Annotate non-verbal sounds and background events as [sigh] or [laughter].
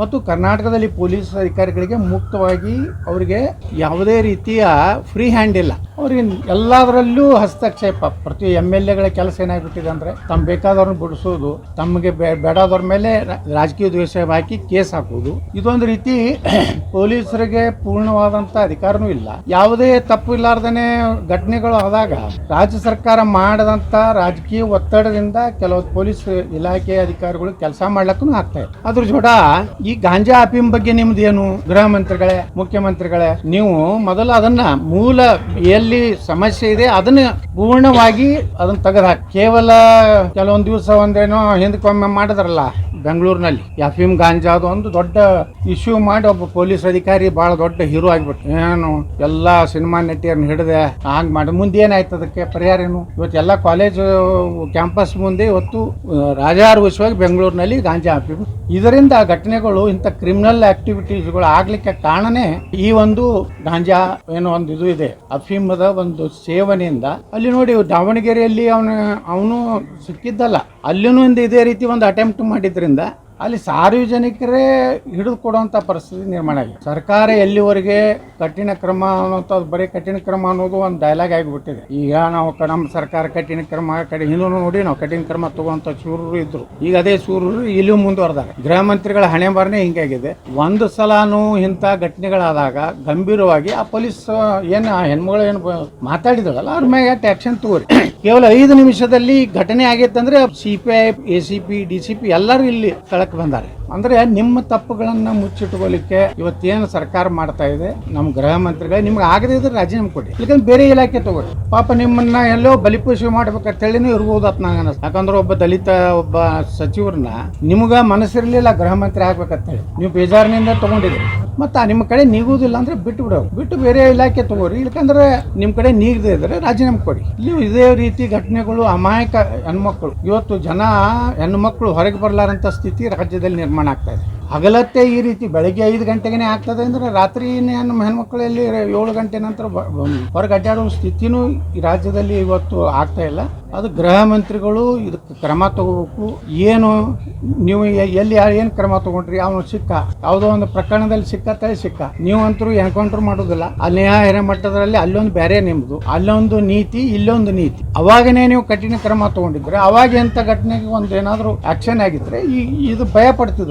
ಮತ್ತು ಕರ್ನಾಟಕದಲ್ಲಿ ಪೊಲೀಸ್ ಅಧಿಕಾರಿಗಳಿಗೆ ಮುಕ್ತವಾಗಿ ಅವರಿಗೆ ಯಾವುದೇ ರೀತಿಯ ಫ್ರೀ ಹ್ಯಾಂಡ್ ಇಲ್ಲ. ಅವ್ರಿಗೆ ಎಲ್ಲದರಲ್ಲೂ ಹಸ್ತಕ್ಷೇಪ. ಪ್ರತಿ ಎಂ ಎಲ್ ಎಗಳ ಕೆಲಸ ಏನಾಗ್ಬಿಟ್ಟಿದೆ ಅಂದ್ರೆ ತಮ್ಮ ಬೇಕಾದವ್ರನ್ನ ಬಿಡಿಸೋದು, ತಮಗೆ ಬೇಡಾದವ್ರ ಮೇಲೆ ರಾಜಕೀಯ ದ್ವೇಷ ಹಾಕಿ ಕೇಸ್ ಹಾಕೋದು. ಇದೊಂದು ರೀತಿ [clears throat] ಪೊಲೀಸರಿಗೆ ಪೂರ್ಣವಾದಂತ ಅಧಿಕಾರನೂ ಇಲ್ಲ. ಯಾವುದೇ ತಪ್ಪು ಇಲ್ಲಾರ್ದೇ ಘಟನೆಗಳು ಆದಾಗ ರಾಜ್ಯ ಸರ್ಕಾರ ಮಾಡದಂತ ರಾಜಕೀಯ ಒತ್ತಡದಿಂದ ಕೆಲವು ಪೊಲೀಸ್ ಇಲಾಖೆ ಅಧಿಕಾರಿಗಳು ಕೆಲಸ ಮಾಡ್ಲಕ್ಕೂ ಆಗ್ತಾ ಇದೆ ಅದ್ರ ಜೋಡ ಗಾಂಜಾ ಅಫೀಮ್ ಬಗ್ಗೆ ನಿಮ್ದು ಏನು ಗೃಹ ಮಂತ್ರಿಗಳೇ, ಮುಖ್ಯಮಂತ್ರಿಗಳೇ? ನೀವು ಮೊದಲು ಅದನ್ನ ಮೂಲ ಎಲ್ಲಿ ಸಮಸ್ಯೆ ಇದೆ ಅದನ್ನ ಪೂರ್ಣವಾಗಿ ಅದನ್ನ ತೆಗೆದು ಕೇವಲ ಕೆಲವೊಂದು ದಿವಸ ಒಂದೇನೋ ಹಿಂದಕ್ಕೊಮ್ಮೆ ಮಾಡಿದ್ರಲ್ಲ ಬೆಂಗಳೂರಿನಲ್ಲಿ. ಅಫೀಮ್ ಗಾಂಜಾದು ಒಂದು ದೊಡ್ಡ ಇಶ್ಯೂ ಮಾಡಿ ಒಬ್ಬ ಪೊಲೀಸ್ ಅಧಿಕಾರಿ ಬಹಳ ದೊಡ್ಡ ಹೀರೋ ಆಗ್ಬಿಟ್ಟು ಏನು ಎಲ್ಲಾ ಸಿನಿಮಾ ನಟಿಯರ್ನ ಹಿಡಿದೆ ಹಂಗ್ ಮಾಡಿ. ಮುಂದೆ ಏನಾಯ್ತು ಅದಕ್ಕೆ ಪರಿಹಾರ ಏನು? ಇವತ್ತು ಎಲ್ಲ ಕಾಲೇಜು ಕ್ಯಾಂಪಸ್ ಮುಂದೆ ಇವತ್ತು ರಾಜಾರೋಷವಾಗಿ ಬೆಂಗಳೂರಿನಲ್ಲಿ ಗಾಂಜಾ ಅಫೀಮ್ ಇದರಿಂದ ಘಟನೆಗಳು ಇಂಥ ಕ್ರಿಮಿನಲ್ ಆಕ್ಟಿವಿಟೀಸ್ಗಳು ಆಗ್ಲಿಕ್ಕೆ ಕಾರಣನೇ ಈ ಒಂದು ಗಾಂಜಾ ಏನೋ ಒಂದು ಇದು ಇದೆ. ಅಫೀಮದ ಒಂದು ಸೇವನೆಯಿಂದ. ಅಲ್ಲಿ ನೋಡಿ, ದಾವಣಗೆರೆಯಲ್ಲಿ ಅವನು ಅವನು ಸಿಕ್ಕಿದ್ದಲ್ಲ. ಅಲ್ಲಿನೂ ಒಂದು ಇದೇ ರೀತಿ ಒಂದು ಅಟೆಂಪ್ಟ್ ಮಾಡಿದ್ರಿಂದ ಅಲ್ಲಿ ಸಾರ್ವಜನಿಕರೇ ಹಿಡಿದು ಕೊಡುವಂಥ ಪರಿಸ್ಥಿತಿ ನಿರ್ಮಾಣ ಆಗಿದೆ. ಸರ್ಕಾರ ಎಲ್ಲಿವರೆಗೆ ಕಠಿಣ ಕ್ರಮ ಅನ್ನೋಂಥದ್ದು ಬರೀ ಕಠಿಣ ಕ್ರಮ ಅನ್ನೋದು ಒಂದು ಡೈಲಾಗ್ ಆಗಿಬಿಟ್ಟಿದೆ. ಈಗ ನಾವು ನಮ್ಮ ಸರ್ಕಾರ ಕಠಿಣ ಕ್ರಮ ಕಡೆ ಹಿಂದೂ ನೋಡಿ ನಾವು ಕಠಿಣ ಕ್ರಮ ತಗೋಂಥ ಶೂರರು ಇದ್ರು. ಈಗ ಅದೇ ಶೂರರು ಇಲ್ಲೂ ಮುಂದುವರೆದಾರೆ. ಗೃಹ ಮಂತ್ರಿಗಳ ಹಣೆ ಬಾರನೆ ಹಿಂಗಾಗಿದೆ. ಒಂದು ಸಲಾನು ಇಂಥ ಘಟನೆಗಳಾದಾಗ ಗಂಭೀರವಾಗಿ ಆ ಪೊಲೀಸ್ ಏನು ಆ ಹೆಣ್ಮಗಳು ಏನು ಮಾತಾಡಿದಳಲ್ಲ, ಅವ್ರ ಮ್ಯಾಗ ಆಕ್ಷನ್ ತಗೋರಿ. ಕೇವಲ ಐದು ನಿಮಿಷದಲ್ಲಿ ಘಟನೆ ಆಗೈತೆ ಅಂದ್ರೆ C P I A C P D C P ಎಲ್ಲರೂ ಇಲ್ಲಿ ಸ್ಥಳಕ್ಕೆ ಬಂದಾರೆ. ಅಂದ್ರೆ ನಿಮ್ಮ ತಪ್ಪುಗಳನ್ನ ಮುಚ್ಚಿಟ್ಕೊಳ್ಳಿಕ್ಕೆ ಇವತ್ತೇನು ಸರ್ಕಾರ ಮಾಡ್ತಾ ಇದೆ, ನಮ್ಮ ಗೃಹ ಮಂತ್ರಿಗಳೇ ನಿಮ್ಗೆ ಆಗದೇ ಇದ್ರೆ ರಾಜೀನಾಮೆ ಕೊಡಿ. ಯಾಕಂದ್ರೆ ಬೇರೆ ಇಲಾಖೆ ತಗೋರಿ ಪಾಪ ನಿಮ್ಮನ್ನ ಎಲ್ಲೋ ಬಲಿಪಶು ಮಾಡ್ಬೇಕಂತ ಇರ್ಬೋದು ಅಂತ ನಂಗೆ ಅನಿಸ್ತು. ಯಾಕಂದ್ರೆ ಒಬ್ಬ ದಲಿತ, ಒಬ್ಬ ಸಚಿವರನ್ನ ನಿಮ್ಗ ಮನಸ್ಸಿರ್ಲಿಲ್ಲ ಗೃಹ ಮಂತ್ರಿ ಆಗ್ಬೇಕಂತ ಹೇಳಿ ನೀವು ಬೇಜಾರಿನಿಂದ ತಗೊಂಡಿದ್ರಿ ಮತ್ತ ನಿಮ್ಮ ಕಡೆ ನೀಗುವುದಿಲ್ಲ ಅಂದ್ರೆ ಬಿಟ್ಟು ಬಿಡೋ ಬಿಟ್ಟು ಬೇರೆ ಇಲಾಖೆ ತಗೋರಿ, ಇಲ್ಕಂದ್ರೆ ನಿಮ್ಮ ಕಡೆ ನೀಗದೆ ಇದ್ರೆ ರಾಜೀನಾಮೆ ಕೊಡಿ. ಇಲ್ಲಿ ಇದೇ ರೀತಿ ಘಟನೆಗಳು ಅಮಾಯಕ ಹೆಣ್ಮಕ್ಳು. ಇವತ್ತು ಜನ ಹೆಣ್ಮಕ್ಳು ಹೊರಗೆ ಬರಲಾರಂತ ಸ್ಥಿತಿ ರಾಜ್ಯದಲ್ಲಿ ನಿರ್ಮಾಣ ಆಗ್ತಾ ಇದೆ. ಹಗಲತ್ತೆ ಈ ರೀತಿ ಬೆಳಗ್ಗೆ ಐದು ಗಂಟೆಗೆ ಆಗ್ತದೆ ಅಂದ್ರೆ ರಾತ್ರಿ ನಮ್ಮ ಹೆಣ್ಮಕ್ಳಲ್ಲಿ ಏಳು ಗಂಟೆ ನಂತರ ಹೊರಗೆ ಅಡ್ಡಾಡೋ ಸ್ಥಿತಿನೂ ಈ ರಾಜ್ಯದಲ್ಲಿ ಇವತ್ತು ಆಗ್ತಾ ಇಲ್ಲ. ಅದು ಗೃಹ ಮಂತ್ರಿಗಳು ಇದಕ್ಕೆ ಕ್ರಮ ತಗೋಬೇಕು. ಏನು ನೀವು ಎಲ್ಲಿ ಏನು ಕ್ರಮ ತಗೊಂಡ್ರಿ? ಅವನು ಸಿಕ್ಕ. ಯಾವುದೋ ಒಂದು ಪ್ರಕರಣದಲ್ಲಿ ಸಿಕ್ಕತ್ತೇ ಸಿಕ್ಕ. ನೀವು ಅಂತರೂ ಎನ್ಕೌಂಟರ್ ಮಾಡೋದಿಲ್ಲ. ಅಲ್ಲಿ ಮಟ್ಟದಲ್ಲಿ ಅಲ್ಲೊಂದು ಬೇರೆ ನಿಮ್ಮದು ಅಲ್ಲೊಂದು ನೀತಿ, ಇಲ್ಲೊಂದು ನೀತಿ. ಅವಾಗನೇ ನೀವು ಕಠಿಣ ಕ್ರಮ ತಗೊಂಡಿದ್ರೆ, ಅವಾಗ ಎಂಥ ಘಟನೆಗೆ ಒಂದು ಏನಾದರೂ ಆಕ್ಷನ್ ಆಗಿದ್ರೆ ಈ ಇದು ಭಯ ಪಡ್ತಿದ್ರು